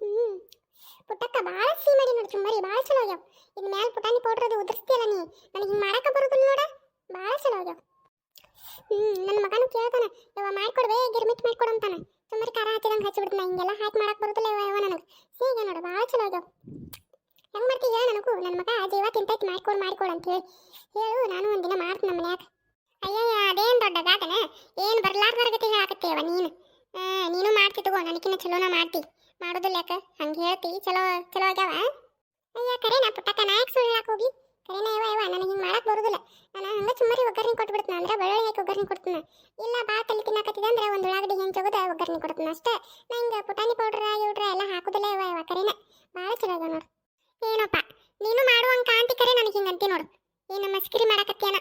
ಹ್ಮ್. ಪುಟ್ಟಕ್ಕ ಭಾಳ ಸಿಹಿ ಮಾಡಿ ನೋಡಿ ಚುಮ್ಮರಿ ಭಾಳ ಚಲೋ ಆಗ್ಯಾವ. ಇದ್ ಮ್ಯಾಲ ಪುಟಾಣಿ ಪೌಡರ್ ಅದು ಉದುರಿಸ್ತಿಯಲ್ಲ ನೀ, ನನಗೆ ಹಿಂಗೆ ಮಾಡಕ ಬರುದಿಲ್ಲ ನೋಡ. ಭಾಳ ಚಲೋ ಆಗ್ಯಾವ. ಹ್ಮ್ ನನ್ನ ಮಗನು ಕೇಳ್ತಾನ, ಯವ್ವ ಮಾಡ್ಕೊಡ್ಬೇ ಗಿರ್ಮಿಟ್ ಮಾಡ್ಕೊಡು ಅಂತಾನ. ಚುಮ್ಮರಿ ಖಾರ ಹಾಕಿದಂಗೆ ಹಚ್ಚಿಬಿಡ್ತಾನ ಹಿಂಗೆಲ್ಲ ಹಾಕಿ ಮಾಡಕ್ ಬರೋದಿಲ್ಲ ಯವ್ವ ಯವ್ವ ನನಗೆ. ಸಿಹಿಗೆ ನೋಡು, ಭಾಳ ಚಲೋ ಆಗ್ಯಾವ. ಹೆಂಗ್ ಮಾಡ್ತಿ ಹೇಳ ನನಗೂ ನನ್ನ ಮಗ ಜೀವ ತಿಂತೈತಿ, ಮಾಡ್ಕೊಡು ಮಾಡ್ಕೊಡು ಅಂತ ಹೇಳಿ. ಹೇಳು, ನಾನು ಒಂದಿನ ಮಾಡ್ತೀನಿ ನಮ್ಮ ಮನ್ಯಾಗ. ಅಯ್ಯಯ್ಯ, ಅದೇನು ದೊಡ್ಡ ಗಾತನ ಏನು ಬರ್ಲಾರ್ದರ್ಗತಿ ಹೇಳಾಕತ್ತೇವ ನೀನು? ನೀನು ಮಾಡ್ತಿ ತಗೋ ನನಕಿನ್ನ ಚಲೋನ ಮಾಡ್ತಿ. ಮಾಡೋದಿಲ್ಲ ಯಾಕ? ಹಂಗೆ ಹೇಳ್ತಿ, ಚಲೋ ಚಲೋ ಆಗ್ಯಾವ? ಅಯ್ಯ, ಕರೇನಾ ಪುಟ್ಟಕ್ಕ, ನಾ ಯಾಕೆ ಸುಳ್ಳು ಹಾಕಿ ಹೋಗಿ? ಕರೇನಾ ಇವ ಇವ ನನಗೆ ಹಿಂಗೆ ಮಾಡಕ್ಕೆ ಬರೋದಿಲ್ಲ. ನಾನು ಹಂಗೆ ಸುಮ್ಮರಿ ಒಗ್ಗರಣೆ ಕೊಟ್ಬಿಡ್ತೀನಿ, ಅಂದ್ರೆ ಬೆಳ್ಳುಳ್ಳಿ ಹಾಕಿ ಒಗ್ಗರಣೆ ಕೊಡ್ತೀನಿ. ಇಲ್ಲ ಬಾ ತಲೆ ತಿನ್ನಕತ್ತಿದೆ ಅಂದ್ರೆ ಒಂದು ಉಳ್ಳಾಗಡ್ಡಿ ಹೆಂಗೆ ಹೋಗೋದ ಒಗ್ಗರಣೆ ಕೊಡ್ತೀನಿ ಅಷ್ಟೇ. ನಾ ಹಿಂಗೆ ಪುಟಾಣಿ ಪೌಡ್ರ ಇವ್ಡ್ರ ಎಲ್ಲ ಹಾಕೋದಿಲ್ಲ ಇವ ಇವ ಕರೇನಾ. ಭಾಳ ಚಲೋ ಆಗ್ಯಾವ ನೋಡು. ಏನಪ್ಪ, ನೀನು ಮಾಡುವಂಗೆ ಕಾಂತಿ ಕರೆ, ನನಗೆ ಹಿಂಗೆ ಅಂತಿ ನೋಡು. ಏನು ಮಸ್ಕಿರಿ ಮಾಡಕತ್ತೇನ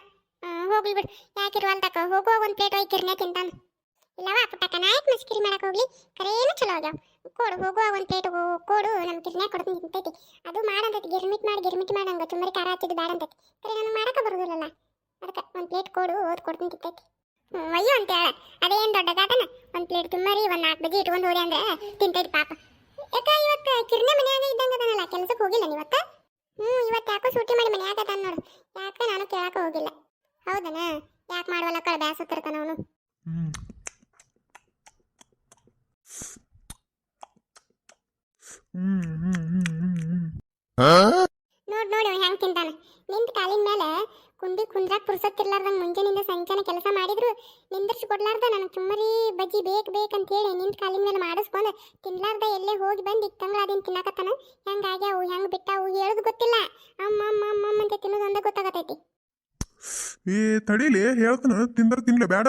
ಹೋಗ್ಲಿ ಬಿಡು. ಯಾಕಿರುವಂತಕ್ಕ ಹೋಗೋ ಒಂದು ಪ್ಲೇಟ್ ಹೋಗಿ ಕಿರ್ನೆ ತಿಂತಾನ. ಇಲ್ಲವಾ? ಪುಟ್ಟಕ್ಕ ನಾಯಕ್ ಮಸ್ಕಿರಿ ಮಾಡಕ್ ಹೋಗ್ಲಿ. ಕರೇನು ಚಲೋ ಆಗ್ಯಾವ. ಕೊಡು ಹೋಗುವ ಒಂದ್ ಪ್ಲೇಟ್ ಕೊಡು, ನಮ್ ಕಿರ್ನೆ ಕೊಡ್ತೀನಿ ನಿಂತೈತಿ ಅದು ಮಾಡಂತೈತಿ, ಗಿರ್ಮಿಟ್ ಮಾಡಿ, ಗಿರ್ಮಿಟ್ ಮಾಡಂಗ ತುಂಬ ಖಾರ ಹಚ್ಚಿದ್ದು ಬೇಡ ಅಂತೈತಿ. ಕರೆ, ನನಗೆ ಮಾಡಕ ಬರೋದಿಲ್ಲಲ್ಲ. ಅದಕ್ಕೆ ಒಂದು ಪ್ಲೇಟ್ ಕೊಡು ಓದ್ ಕೊಡ್ತೀನಿ ತಿಂತೈತಿ ಅಯ್ಯೋ ಅಂತ ಹೇಳ ಅದೇನು ದೊಡ್ಡ ಗಾತನ ಒಂದು ಪ್ಲೇಟ್ ತುಂಬರಿ ಒಂದು ನಾಲ್ಕು ಬಜಿ ಇಟ್ಕೊಂಡು ಹೋರಿ ಅಂದ್ರೆ ತಿಂತೈತಿ ಪಾಪ. ಯಾಕ ಇವತ್ತು ಕಿರ್ನೆ ಮನ್ಯಾಗ ಇದ್ದಂಗ ಅದನಲ್ಲ ಕೆಲ್ಸಕ್ಕೆ ಹೋಗಿಲ್ಲ ನೀವತ್ತ ಹ್ಞೂ ಇವತ್ತು ಯಾಕೋ ಸೂಟಿ ಮಾಡಿ ಮನ್ಯಾಗ ಅದಾನ ನೋಡು. ಯಾಕೆ ನಾನು ಕೇಳಕ್ಕೆ ಹೋಗಿಲ್ಲ. ಹೌದನ? ಯಾಕೆ ಮಾಡುವಲ್ಲ ಕಳ ಬ್ಯಾಸತ್ತಿರ್ತಾನ ಅವನು ಹ್ಮ್ ಹ್ಮ್ ಹ್ಮ್ ಹ್ಮ್ ಹ್ಮ್ ಹ್ಮ್ ನೋಡ್ ನೋಡಿ ಹೆಂಗ್ ತಿಂತಾನ ನಿಂತ ಕಾಲಿನ ಮೇಲೆ ಕುಂದಿ ಕುಂದ್ರಾಕ್ ಪುರ್ಸತ್ತಿರ್ಲಾರ್ದಂಗ ಮುಂಜಾನಿಂದ ಸಂಚಾನ ಕೆಲಸ ಮಾಡಿದ್ರು ನಿಂದ್ರಿಸಿ ಕೊಡ್ಲಾರ್ದ ನನಗೆ ಚುಮ್ಮರಿ ಬಜ್ಜಿ ಬೇಕ್ ಬೇಕ್ ಅಂತ ಹೇಳಿ ನಿಂತ ಕಾಲಿನ ಮೇಲೆ ಮಾಡಿಸ್ಕೊಂಡು ತಿನ್ಲಾರ್ದ ಎಲ್ಲೇ ಹೋಗಿ ಬಂದು ಇಕ್ಕಂಗ್ಲ ಅದಿನ್ ತಿನ್ನಕತ್ತಾನ. ಹೆಂಗ್ ಆಗ್ಯಾವು, ಹೆಂಗ್ ಬಿಟ್ಟಾವು ಹೇಳೋದು ಗೊತ್ತಿಲ್ಲ. ಅಮ್ಮ ಅಮ್ಮ ಅಮ್ಮ ಅಂತ ತಿನ್ನೋದು ಗೊತ್ತಾಗತೈತಿ. ಏ ತಡೀಲಿ ಹೇಳ್ತಾನ, ತಿಂದ್ರ ತಿನ್ಲೆ ಬೇಡ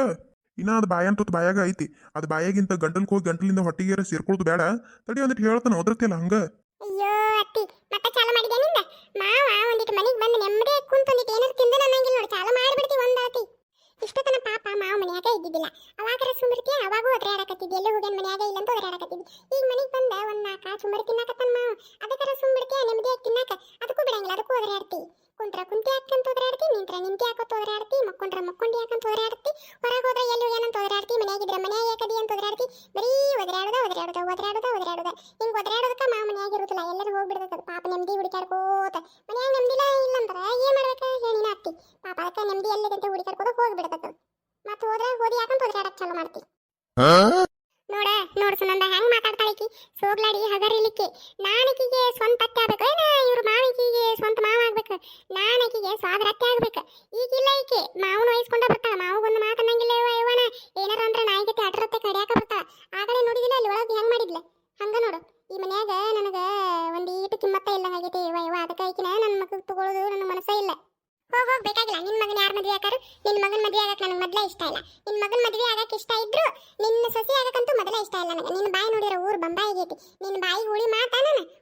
ಇನ್ನ ಅದು ಬಾಯಂತತ್ ಬಾಯಾಗ ಐತಿ. ಅದು ಬಾಯಾಗಿಂತ ಗಂಟಲ್ ಹೋಗಿ ಗಂಟಲಿಂದ ಹೊಟ್ಟಿಗೆ ಸೇರ್ಕೊಳ್ಳೋದು ಬೇಡ. ತಡಿ ಒಂದಿಟ್ಟು ಹೇಳ್ತಾನೆ ಒದರ್ತಿಲ್ಲ ಹಂಗ? ಅಯ್ಯೋ ಅತ್ತಿ ಮಾಡಿದೆ ನಿಂದ? ಮಾವ ಮನೆಗೆ ಬಂದು ನೆಮ್ಮದಿ ಕುಂತು ನೋಡಿ ಇಷ್ಟತನ ಪಾಪ ಮಾವ ಇದ್ದಿದ್ದಿಲ್ಲ. ಅವಾಗೂ ಎಲ್ಲೂ ಇಲ್ಲ ಅಂತ ಮನೆಗೆ ಬಂದ ಮಾವ. ತಿನ್ನಾಕ? ಅದಕ್ಕೂ ಬಿಡಂಗಿಲ್ಲ, ಅದಕ್ಕೂ ಒದ್ರಾಡ್ತಿ. ಕುಂತ್ರ ಕುಂತಿ ಹಾಕಂತ ಒದ್ರಾಡ್ತಿ ನಿಂತ್ರ ನಿಂತಿ ಹಾಕಂತ ಒದ್ರಾಡ್ತಿ ಮಕ್ಕೊಂಡ್ರ ಮಕ್ಕೊಂಡಿ ಹಾಕಂತ ಒದ್ರಾಡ್ತಿ ಹೊರಗೆ ಹೋದ್ರೆ ಎಲ್ಲಿ ಏನಂತ ಒದ್ರಾಡ್ತಿ ಮನೆಯಾಗಿದ್ರೆ ಮನ್ಯಾಗ ಯಾಕದಿ ಅಂತ ಒದ್ರಾಡ್ತಿ ಬರೀ ಒದ್ರಾಡದ ಒದ್ರಾಡದ ಒದ್ರಾಡದ ಒದ್ರಾಡದ. ಹಿಂಗೆ ಒದ್ರಾಡೋದಕ್ಕ ಮಾ ಮನ್ಯಾಗ ಇರುದಿಲ್ಲ, ಎಲ್ಲರೂ ಹೋಗ್ಬಿಡ್ತದ, ಪಾಪ ನೆಮ್ಮದಿ ಹುಡುಕಾಡ್ಕೋತ ಮನೆಯಾಗ ನೆಮ್ಮದಿಲ್ಲ ಇಲ್ಲ ಅಂತಾರ ಏನು ಮಾಡ್ಬೇಕು ಹೇಳಿನ ಅತ್ತಿ. ಪಾಪ ಅದಕ್ಕೆ ನೆಮ್ಮದಿ ಎಲ್ಲಿದಂತೆ ಹುಡುಕಾಡ್ಕೋತ ಹೋಗ್ಬಿಡ್ತದ. ಮತ್ತೆ ಹೋದ್ರೆ ಹೋದಿ ಯಾಕಂತ ಒದ್ರಾಡಕ್ ಚಾಲು ಮಾಡ್ತಿ. ನೋಡ, ನೋಡ್ ಸುನಂದ, ಹೆಂಗ್ ಮಾತಾಡ್ತಾಳಿಕಿ ಸೋಗ್ಲಾಡಿ ಹಗರಿಲಿಕ್ಕೆ. ನಾನಿಕಿಗೆ ಸ್ವಂತ ಅತ್ತೆ ಆಗ್ಬೇಕು ಏನ ಇವ್ರ ಮಾವಿಕಿಗೆ ಸ್ವಂತ ಮಾವ ಆಗ್ಬೇಕು ನಾನಕಿಗೆ ಸ್ವಾದ್ರ ಅತ್ತೆ ಆಗ್ಬೇಕು ಈಗಿಲ್ಲ ಈಕೆ ಮಾವನ ವಹಿಸ್ಕೊಂಡ ಬರ್ತಾಳ ಮಾವಗೊಂದು ಮಾತನ್ನಂಗಿಲ್ಲ ಯವ್ವ ಯವ್ವನ ಏನಾರ ಅಂದ್ರೆ ನಾಯಿಗತೆ ಅಡ್ರತ್ತೆ ಕಡಿಯಾಕ ಬರ್ತಾಳ ಆಗಲೇ ನೋಡಿದಿಲ್ಲ ಅಲ್ಲಿ ಒಳಗೆ ಹೆಂಗ್ ಮಾಡಿದ್ಲ ಹಂಗ ನೋಡು ಈ ಮನ್ಯಾಗ ನನಗ ಒಂದ್ ಈಟು ಕಿಮ್ಮತ್ತ ಇಲ್ಲ ಆಗೈತಿ ಯವ್ವ ಯವ್ವ ಅದಕ್ಕ ಈಕಿನ ನನ್ನ ಮಗ ತಗೊಳ್ಳೋದು ನನ್ನ ಮನಸ್ಸ ಇಲ್ಲ ಹೋಗ್ ಹೋಗ್ ಬೇಕಾಗಿಲ್ಲ ನಿನ್ ಮಗನ ಯಾರ ಮದ್ವೆ ಆಗಾರು ನಿನ್ ಮಗನ ಮದುವೆ ಆಗಕ್ಕೆ ನನಗೆ ಮೊದಲೇ ಇಷ್ಟ ಇಲ್ಲ. ನಿನ್ನ ಮಗನ ಮದುವೆ ಆಗಕ್ಕೆ ಇಷ್ಟ ಇದ್ರು ನಿನ್ನ ಸೊಸೆ ಆಗಕ್ಕಂತೂ ಮೊದಲೇ ಇಷ್ಟ ಇಲ್ಲ ನನಗೆ. ನಿನ್ನ ಬಾಯಿ ನೋಡಿರೋ ಊರು ಬಂಬಾಯಿ ಐತಿ ನಿನ್ನ ಬಾಯಿ ಹುಳಿ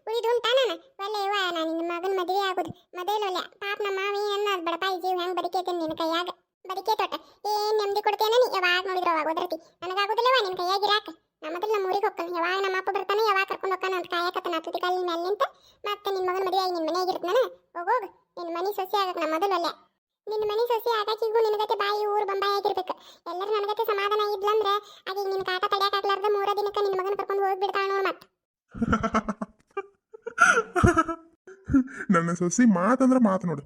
ಉಳಿದು ಉಂಟಾನ ಒಳ್ಳೆ ಇವ ನಾನು ನಿನ್ನ ಮಗನ ಮದ್ವೆ ಆಗುದು. ಮೊದಲೊಲ್ಲ ಪಾಪ ನಮ್ಮ ಮಾವಿ ಅನ್ನ ಅದು ಬಡಪಾಯಿ ಜೀವ ಹೆಂಗೆ ಬದುಕೈತೆ ನಿನ್ನ ಕೈಯಾಗ? ಬದುಕೆ ತೋಟ. ಏನು ನೆಮ್ಮದಿ ಕೊಡ್ತೇನೆ ನೀ? ಯಾವಾಗ ನೋಡಿದ್ರು ಅವಾಗ ಒದರ್ತಿ. ನನಗಾಗೋದಿಲ್ಲವ ನಿನ್ನ ಕೈಯಾಗಿರಾಕ ನಮ್ಮ ಮೊದಲು ನಮ್ಮ ಊರಿಗೆ ಹೋಗ್ತಾನೆ. ಯಾವಾಗ ನಮ್ಮ ಅಪ್ಪ ಬರ್ತಾನೆ ಯಾವಾಗ ಕರ್ಕೊಂಡು ಹೋಗ್ತಾನೆ ಅಂತ ಕಾಯಕತ್ತಾನ ಹತ್ತದ ಕಾಲಿನ ಅಲ್ಲಿಂತ ಮತ್ತೆ ನಿನ್ನ ಮಗನ ಮದುವೆ ಆಗಿ ನಿನ್ನ ಮನೆಯಾಗಿರ್ತಾನೆ ಹೋಗೋಗ ನಿನ್ನ ಮನೆ ಸೊಸೆ ಆಗಕ್ಕೆ ನಮ್ಮ ಮೊದಲು ಮೊದಲಲ್ಲ ನಿನ್ನ ಮನೆ ಸೊಸೆ ಆಗಾಕಿಗೂ ನಿನಗತೆ ಬಾಯಿ ಊರು ಬಂಬಾಯಿ ಆಗಿರ್ಬೇಕು. ಎಲ್ಲರೂ ನನಗತೆ ಸಮಾಧಾನ ಇದ್ಲಂದ್ರೆ ಆಗ ನಿನ್ನ ಕಾಟ ತಡ್ಯಾಕಾಗ್ಲಾರ್ದ ಮೂರ ದಿನಕ್ಕೆ ನಿನ್ನ ಮಗನ ಕರ್ಕೊಂಡು ಹೋಗ್ಬಿಡ್ತಾಳ ನೋಡ್ ಮತ್ತೆ ನನ್ನ ಸೊಸಿ ಮಾತಂದ್ರೆ ಮಾತು ನೋಡು.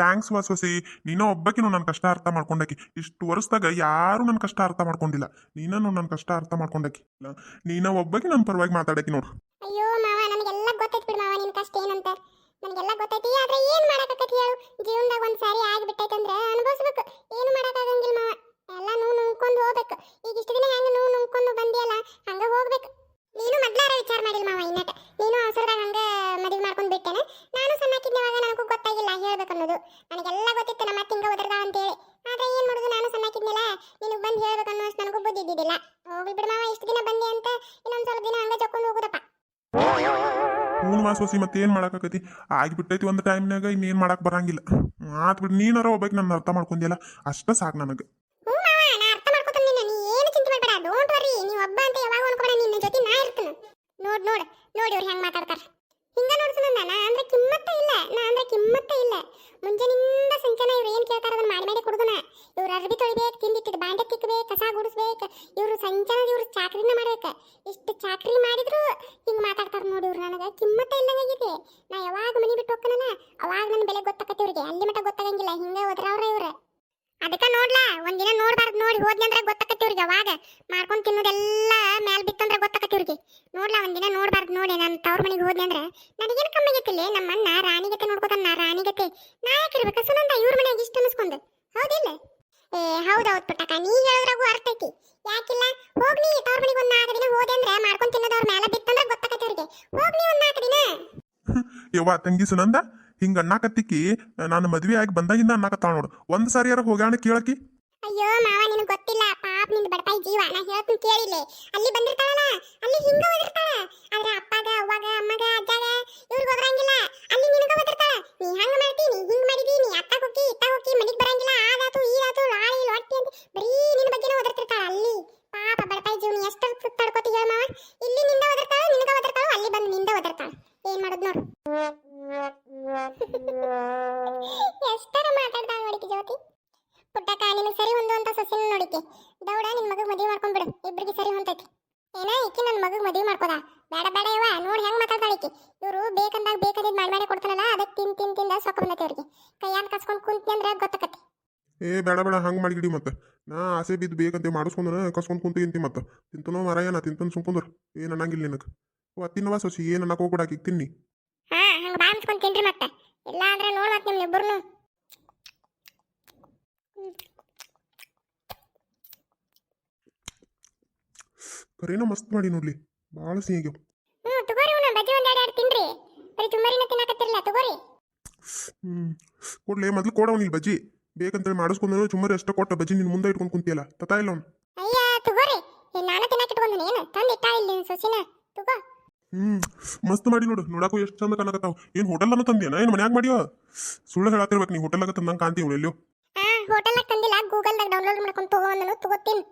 ಥ್ಯಾಂಕ್ಸ್ ವಾ ಸೊಸಿ ನೀನೋ ಒಬ್ಬಕಿನೂ ನನ್ನ ಕಷ್ಟ ಅರ್ಥ ಮಾಡ್ಕೊಂಡಾಕಿ. ಇಷ್ಟು ವರ್ಷದಾಗ ಯಾರು ನನ್ನ ಕಷ್ಟ ಅರ್ಥ ಮಾಡ್ಕೊಂಡಿಲ್ಲ. ನೀನೂ ನನ್ನ ಕಷ್ಟ ಅರ್ಥ ಮಾಡ್ಕೊಂಡಾಕಿ. ಇಲ್ಲ, ನೀನ ಒಬ್ಬಕಿ ನನ್ನ ಪರವಾಗಿ ಮಾತಾಡಕ್ಕೆ ನೋಡು. ಅಯ್ಯೋ ಮಾವ ನನಗೆಲ್ಲ ಗೊತ್ತೈತಿ ಬಿಡು ಮಾವ ನಿನ್ನ ಕಷ್ಟ ಏನಂತ. ನನಗೆಲ್ಲ ಗೊತ್ತೈತಿ, ಆದ್ರೆ ಏನ್ ಮಾಡಕತ್ತಿ ಹೇಳು? ಜೀವನದಾಗ ಒಂದ್ ಸಾರಿ ಆಗ್ಬಿಟ್ಟೈತಂದ್ರೆ ಅನುಭವಿಸ್ಬೇಕು. ಏನು ಮಾಡಕ್ಕಾಗಂಗಿಲ್ಲ ಮಾವ. ಎಲ್ಲ ನೂ ನುಂಗ್ಕೊಂಡು ಹೋಗ್ಬೇಕು. ಈಗ ಇಷ್ಟು ದಿನ ಹೆಂಗ ನೋವು ನುಂಗ್ಕೊಂಡು ಬಂದಿಯಲ್ಲ, ಹಂಗ ಹೋಗ್ಬೇಕು. ನೀನು ಮೊದ್ಲಾರ ವಿಚಾರ ಮಾಡಿಲ್ಲ ಮಾವ ಇನ್ನಟ. ನೀನು ಅವಸರದಾಗ ಹಂಗ ಮದುವೆ ಮಾಡ್ಕೊಂಡು ಬಿಟ್ಟೆನ ನಾನು ಸಣ್ಣಕ್ಕಿದ್ದವಾಗ ನನಗೂ ಗೊತ್ತಾಗಿಲ್ಲ ಹೇಳ್ಬೇಕು ಅನ್ನೋದು ನನಗೆಲ್ಲ ಗೊತ್ತಿತ್ತು ನಮ್ಮ ಅತ್ತೆ ಹಿಂಗ ಒದರ್ದ ಅಂತೇಳಿ ಆದ್ರೆ ಏನ್ ಮಾಡುದು ನಾನು ಸಣ್ಣಕ್ಕಿದ್ನಲ್ಲ ನಿನಗೆ ಬಂದು ಹೇಳ್ಬೇಕು ಅನ್ನೋ ಅಷ್ಟು ನನಗೂ ಬುದ್ಧಿ ಇದ್ದಿದ್ದಿಲ್ಲ ಹೋಗ್ಲಿ ಬಿಡು ಮಾವ ಇಷ್ಟು ದಿನ ಬಂದೆ ಅಂತ ಇನ್ನೊಂದ್ ಸ್ವಲ್ಪ ದಿನ ಹಂಗ ಜಕ್ಕೊಂಡು ಹೋಗುದಪ್ಪ ಹ್ಞೂ ವಾ ಸೊಸಿ ಮತ್ತೇನು ಮಾಡಕತಿ ಆಗಿಬಿಟ್ಟೈತಿ ಒಂದು ಟೈಮ್ನಾಗ ಇನ್ನೇನು ಮಾಡಕ್ ಬರಂಗಿಲ್ಲ. ಆತ್ ಬಿಡು, ನೀನಾರ ಹೋಗ್ಬೇಕು ನನ್ನ ಅರ್ಥ ಮಾಡ್ಕೊಂದಿಲ್ಲ ಅಷ್ಟ ಸಾಕು ನನಗೆ. ಏನು ನೋಡ್ ನೋಡ್. ನೋಡಿ ಅವ್ರು ಹೆಂಗ್ ಮಾತಾಡ್ತಾರ. ಹಿಂಗ ನೋಡ್ಸೋಣ ನಾ ಅಂದ್ರೆ ಕಿಮ್ಮತ್ತ ಇಲ್ಲ. ನಾ ಅಂದ್ರೆ ಕಿಮ್ಮತ್ತ ಇಲ್ಲ. ಮುಂಜಾನಿಂದ ಸಂಜೆನ ಇವ್ರು ಏನ್ ಕೇಳ್ತಾರ ಅದನ್ನ ಮಾಡಿ ಮಾಡಿ ಕುಡ್ದನ ಇವ್ರು ಅರ್ಬಿ ತೊಳಿಬೇಕು ತಿಂದಿಟ್ಟಿದ್ ಬಾಂಡೆ ತಿಕ್ಕಬೇಕು ಕಸ ಗುಡಿಸ್ಬೇಕು. ಇವ್ರು ಸಂಚನ ಇವ್ರು ಚಾಕ್ರಿನ ಮಾಡ್ಬೇಕು. ಇಷ್ಟು ಚಾಕ್ರಿ ಮಾಡಿದ್ರು ಹಿಂಗ್ ಮಾತಾಡ್ತಾರ ನೋಡಿ ಇವ್ರು ನನಗ. ಕಿಮ್ಮತ್ತ ಇಲ್ಲದಾಗೈತಿ ನಾ ಯಾವಾಗ ಮನಿ ಬಿಟ್ಟು ಹೋಗ್ತಾನಲ್ಲ, ಅವಾಗ ನನ್ನ ಬೆಲೆ ಗೊತ್ತಾಕತ್ತೆ ಇವ್ರಿಗೆ. ಅಲ್ಲಿ ಮಟ್ಟ ಗೊತ್ತಾಗಂಗಿಲ್ಲ. ಹಿಂಗ ಹೋದ್ರವ್ರ ಇವ್ರ. ಅದಕ್ಕ ನೋಡ್ಲಾ, ಒಂದಿನ ನೋಡ್ಬಾರ್ದು ನೋಡಿ ಹೋದ್ಲಿ ಅಂದ್ರೆ ಗೊತ್ತಾಕತಿ ಇವ್ರಿಗೆ ಅವಾಗ ಮಾಡ್ಕೊಂಡ್ ತಿನ್ನೋದೆಲ್ಲ ನೋಡ್ಲಾ ಒಂದಿನ ನೋಡ್ಬಾರ್ದು ನೋಡಿ. ನಾನು ತವ್ರ ಮನೆಗೆ ಹೋದ್ನಿ ಅಂದ್ರೆ ನನಗೇನು ಕಮ್ಮಿ ನಮ್ಮ ಅಣ್ಣ ರಾಣಿಗತೆ ನೋಡ್ಕೋತಾನ ರಾಣಿಗತೆ. ನಾ ಯಾಕಿರ್ಬೇಕು ಸುನಂದ ಇವ್ರ ಮನೆಗೆ ಇಷ್ಟ ಅನ್ಸ್ಕೊಂಡು ಹೌದಿಲ್ಲ? ಏ ಹೌದೌದು ಪುಟ್ಟಕ್ಕ. ನೀ ಹೇಳೋದ್ರಾಗೂ ಅರ್ಥ ಐತಿ. ಯಾಕಿಲ್ಲ? ಹೋಗ್ಲಿ ತವ್ರ ಮನೆಗೆ ಒಂದ್ ನಾಲ್ಕು ದಿನ ಹೋದೆ ಅಂದ್ರೆ ಮಾಡ್ಕೊಂಡ್ ತಿನ್ನೋದವ್ರ ಮೇಲೆ ಬಿತ್ತಂದ್ರೆ ಗೊತ್ತಾಕತಿ ಅವ್ರಿಗೆ. ಹೋಗ್ಲಿ ಒಂದ್ ನಾಲ್ಕು ದಿನ. ಯವ್ವ ತಂಗಿ ಸುನಂದ ಹಿಂಗ ಅಣ್ಣಾಕತ್ತಿಕ್ಕಿ ನಾನು ಮದ್ವೆ ಆಗಿ ಬಂದಾಗಿಂದ ಅಣ್ಣಾಕತ್ತಾಳ ನೋಡು. ಒಂದ್ ಸಾರಿ ಯಾರ ಹೋಗ್ಯಾಣ ಕೇಳಕಿ ಅಯ್ಯೋ ಮಾವ ನಿನಗೆ ಗೊತ್ತಿಲ್ಲ ಜೀವ ನಾ ಹೇಳ್ತೀನಿ ಕೇಳಿಲ್ಲ ಅಲ್ಲಿ ಬಂದಿರ್ತಾಳಲ್ಲ ಅಲ್ಲಿ ಹಿಂಗ ಓದಿರ್ತಾಳ ಪುಟ್ಟಕ್ಕ ನಿನಗೆ ಸರಿ ಹೊಂದುವಂತ ಸೊಸಿನ ನೋಡಿಕೆ ದೌಡ ನಿನ್ ಮಗಗ್ ಮದುವೆ ಮಾಡ್ಕೊಂಡ್ಬಿಡು ಇಬ್ರಿಗೆ ಸರಿ ಹೊಂತೈತಿ ಏನ ಈಕಿ ನನ್ನ ಮಗಗ್ ಮದುವೆ ಮಾಡ್ಕೋದ? ಬೇಡ ಬೇಡ ಯವ್ವ ನೋಡಿ ಹೆಂಗ್ ಮಾತಾಡ್ತಾಳಿಕಿ ಇವರು ಬೇಕಂದಾಗ ಬೇಕಾದಿದ್ದು ಮಾಡಿ ಮಾಡಿ ಕೊಡ್ತಾನಲ್ಲ ಅದಕ್ಕೆ ತಿನ್ ತಿನ್ ತಿಂದ ಸೊಕ್ಕ ಬಂದತಿ ಅವ್ರಿಗೆ. ಕೈಯಾನ್ ಕಸ್ಕೊಂಡ್ ಕುಂತಿ ಅಂದ್ರೆ ಗೊತ್ತಾಕತಿ ಏ ಬೇಡ ಬೇಡ ಹಂಗೆ ಮಾಡಿಗಿಡಿ ಮತ್ತೆ. ನಾ ಆಸೆ ಬಿದ್ದು ಬೇಕಂತೆ ಕಸ್ಕೊಂಡು ಕಸ್ಕೊಂಡ್ ಕುಂತಿಂತಿ ಮತ್ತೆ. ತಿಂತನೋ ಮರಾಯನ ತಿಂತನ ತಿಂತನ್ ಸುಮ್ಕೊಂಡ್ರ ಏನ್ ಅನ್ನಂಗಿಲ್ಲ ನಿನಗೆ. ಓ ತಿನ್ನವ ಸೊಸಿ ಏನ್ ಅನ್ನಕ್ ಹೋಗ್ಬಿಡಾಕಿ ತಿನ್ನಿ. ಹಾ ಹಂಗ ಬಾ ಅನ್ಸ್ಕೊಂಡ್ ತಿನ್ರಿ ಮತ್ತೆ. ಇಲ್ಲ ಅಂದ್ರೆ ನೋಡ್ ಮತ್ತೆ ನಿಮ್ ಇಬ್ಬರನು ಕರೇನ ಮಸ್ತ್ ಮಾಡಿ ನೋಡ್ಲಿ. ಭಾಳ ಸಿಹಿಗೆ ಹ್ಞೂ ತಗೋರಿ ಅವ್ನ ಬಜ್ಜಿ ಒಂದ್ ಎರಡು ಎರಡು ತಿನ್ರಿ. ಬರೀ ಚುಮ್ಮರಿನ ತಿನ್ನಕತ್ತಿರಲ್ಲ ತಗೋರಿ. ಹ್ಮ್ ಕೊಡ್ಲಿ ಮೊದ್ಲು ಕೊಡವ್ ನೀ ಬಜ್ಜಿ. ಬೇಕಂತೇಳಿ ಮಾಡಿಸ್ಕೊಂಡ್ರು ಚುಮ್ಮರಿ ಅಷ್ಟ ಕೊಟ್ಟ ಬಜ್ಜಿ ನಿನ್ ಮುಂದೆ ಇಟ್ಕೊಂಡು ಕುಂತಿಯಲ್ಲ. ತತಾ ಇಲ್ಲ ಅವ್ನು? ಅಯ್ಯ ತಗೋರಿ. ಈ ನಾನು ತಿನ್ನಕ ಇಟ್ಕೊಂಡೇನು ಏನು? ತಂದು ಇಟ್ಟ ಇಲ್ಲಿ ಸೊಸಿನ? ತಗೋ. ಹ್ಮ್ ಮಸ್ತ್ ಮಾಡಿ ನೋಡು. ನೋಡಕ್ಕೂ ಎಷ್ಟು ಚಂದ ಕಾಣಕತ್ತಾವ. ಏನ್ ಹೋಟೆಲ್ ಅನ್ನ ತಂದಿಯನ? ಏನ್ ಮನ್ಯಾಗ ಮಾಡಿಯೋ? ಸುಳ್ಳು ಹೇಳತ್ತಿರ್ಬೇಕು ನೀ ಹೋಟೆಲ್ನಾಗ ತಂದಂಗ ಕಾಣ್ತೀವಿ ಎಲ್ಲೋ ಹೋಟೆಲ್ ತಂದಿಲ್ಲ ಗೂಗಲ್ದಾಗ ಡೌನ್ಲೋಡ್ ಮಾಡ್ಕೊಂಡು ತಗೋ ಅಂದನು ತಗೋತೀನಿ